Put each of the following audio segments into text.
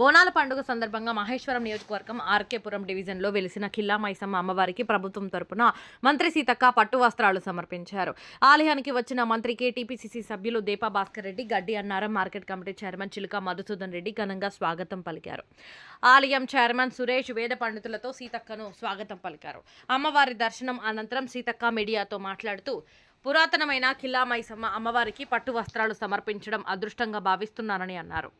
బోనాల పండుగ సందర్భంగా మహేశ్వరం నియోజకవర్గం ఆర్కేపురం డివిజన్లో వెలిసిన ఖిల్లా మైసమ్మ అమ్మవారికి ప్రభుత్వం తరపున మంత్రి సీతక్క పట్టు వస్త్రాలు సమర్పించారు. ఆలయానికి వచ్చిన మంత్రి కేటీపీసీసీ సభ్యులు దీపా భాస్కర్ రెడ్డి గడ్డి అన్నారం మార్కెట్ కమిటీ చైర్మన్ చిలుక మధుసూదన్ రెడ్డి ఘనంగా స్వాగతం పలికారు. ఆలయం చైర్మన్ సురేష్ వేద పండితులతో సీతక్కను స్వాగతం పలికారు. అమ్మవారి దర్శనం అనంతరం సీతక్క మీడియాతో మాట్లాడుతూ పురాతనమైన ఖిల్లా మైసమ్మ అమ్మవారికి పట్టు వస్త్రాలు సమర్పించడం అదృష్టంగా భావిస్తున్నానని అన్నారు.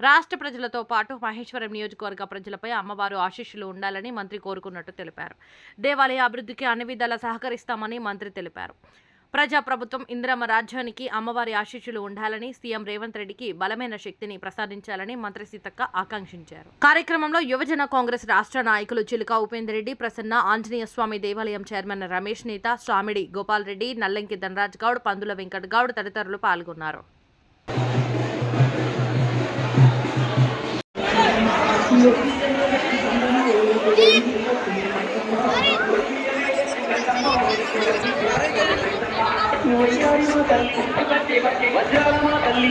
రాష్ట్ర ప్రజలతో పాటు మహేశ్వరం నియోజకవర్గ ప్రజలపై అమ్మవారు ఆశీస్సులు ఉండాలని మంత్రి కోరుకున్నట్టు తెలిపారు. దేవాలయ అభివృద్ధికి అన్ని విధాలా సహకరిస్తామని మంత్రి తెలిపారు. ప్రజాప్రభుత్వం ఇందిరమ్మ రాజ్యానికి అమ్మవారి ఆశీస్సులు ఉండాలని సీఎం రేవంత్ రెడ్డికి బలమైన శక్తిని ప్రసాదించాలని మంత్రి సీతక్క ఆకాంక్షించారు. కార్యక్రమంలో యువజన కాంగ్రెస్ రాష్ట్ర నాయకులు చిలుక ఉపేందర్ రెడ్డి ప్రసన్న ఆంజనేయ స్వామి దేవాలయం చైర్మన్ రమేష్ నేత స్వామిడి గోపాల్ రెడ్డి నల్లంకి ధనరాజ్ గౌడ్ పందుల వెంకట్ గౌడ్ తదితరులు పాల్గొన్నారు. తల్లి తల్లి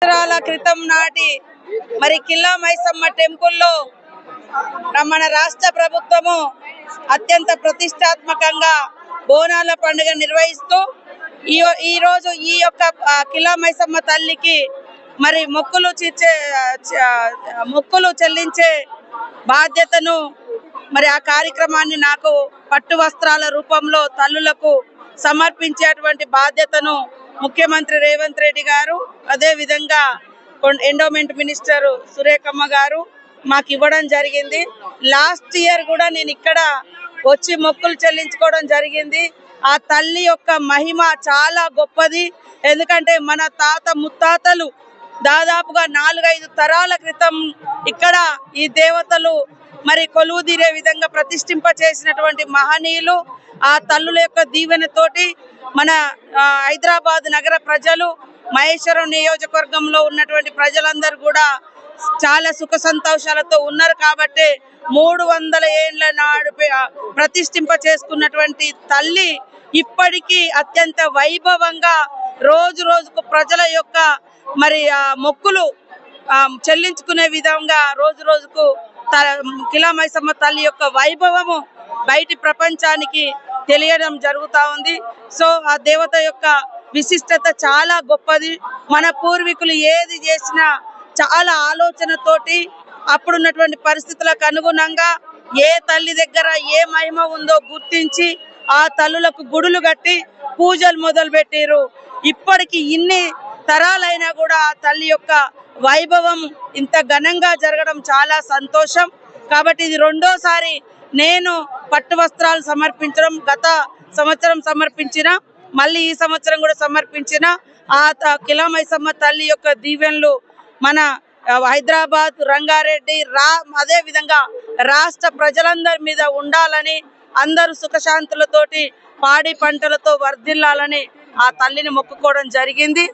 సంవత్సరాల క్రితం నాటి మరి కిల్లా మైసమ్మ టెంపుల్లో మన రాష్ట్ర ప్రభుత్వము అత్యంత ప్రతిష్టాత్మకంగా బోనాల పండుగ నిర్వహిస్తూ ఈ ఈరోజు ఈ యొక్క కిలా మైసమ్మ తల్లికి మరి మొక్కులు చిచ్చే మొక్కులు చెల్లించే బాధ్యతను మరి ఆ కార్యక్రమాన్ని నాకు పట్టు వస్త్రాల రూపంలో తల్లులకు సమర్పించేటువంటి బాధ్యతను ముఖ్యమంత్రి రేవంత్ రెడ్డి గారు అదేవిధంగా ఎండోమెంట్ మినిస్టర్ సురేఖమ్మ గారు మాకు ఇవ్వడం జరిగింది. లాస్ట్ ఇయర్ కూడా నేను ఇక్కడ వచ్చి మొక్కులు చెల్లించుకోవడం జరిగింది. ఆ తల్లి యొక్క మహిమ చాలా గొప్పది. ఎందుకంటే మన తాత ముత్తాతలు దాదాపుగా నాలుగైదు తరాల క్రితం ఇక్కడ ఈ దేవతలు మరి కొలువు తీరే విధంగా ప్రతిష్ఠింప చేసినటువంటి మహనీయులు ఆ తల్లుల యొక్క దీవెనతోటి మన హైదరాబాద్ నగర ప్రజలు మహేశ్వరం నియోజకవర్గంలో ఉన్నటువంటి ప్రజలందరూ కూడా చాలా సుఖ సంతోషాలతో ఉన్నారు కాబట్టి మూడు వందల ఏళ్ళ నాడు ప్రతిష్ఠింప చేసుకున్నటువంటి తల్లి ఇప్పటికీ అత్యంత వైభవంగా రోజు రోజుకు ప్రజల యొక్క మరి ఆ మొక్కులు చెల్లించుకునే విధంగా రోజు రోజుకు త- కిలా మైసమ్మ తల్లి యొక్క వైభవము బయటి ప్రపంచానికి తెలియడం జరుగుతూ ఉంది. సో ఆ దేవత యొక్క విశిష్టత చాలా గొప్పది. మన పూర్వీకులు ఏది చేసినా చాలా ఆలోచనతోటి అప్పుడున్నటువంటి పరిస్థితులకు అనుగుణంగా ఏ తల్లి దగ్గర ఏ మహిమ ఉందో గుర్తించి ఆ తల్లులకు గుడులు కట్టి పూజలు మొదలు పెట్టారు ఇప్పటికి ఇన్ని తరాలైనా కూడా ఆ తల్లి యొక్క వైభవం ఇంత ఘనంగా జరగడం చాలా సంతోషం. కాబట్టి ఇది రెండోసారి నేను పట్టు వస్త్రాలు సమర్పించడం గత సంవత్సరం సమర్పించిన మళ్ళీ ఈ సంవత్సరం కూడా సమర్పించిన ఆ కిలామైసమ్మ తల్లి యొక్క దీవెనలు మన హైదరాబాద్ రంగారెడ్డి రా అదే విధంగా రాష్ట్ర ప్రజలందరి మీద ఉండాలని అందరూ సుఖశాంతులతోటి పాడి పంటలతో వర్ధిల్లాలని ఆ తల్లిని మొక్కుకోవడం జరిగింది.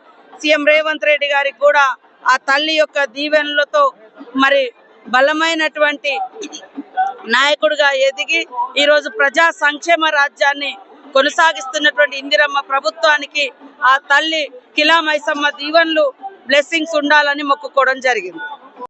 సీఎం రేవంత్ రెడ్డి గారికి కూడా ఆ తల్లి యొక్క దీవెనలతో మరి బలమైనటువంటి నాయకుడిగా ఎదిగి ఈరోజు ప్రజా సంక్షేమ రాజ్యాన్ని కొనసాగిస్తున్నటువంటి ఇందిరమ్మ ప్రభుత్వానికి ఆ తల్లి కిలా మైసమ్మ దీవెనలు బ్లెస్సింగ్స్ ఉండాలని మొక్కుకోవడం జరిగింది.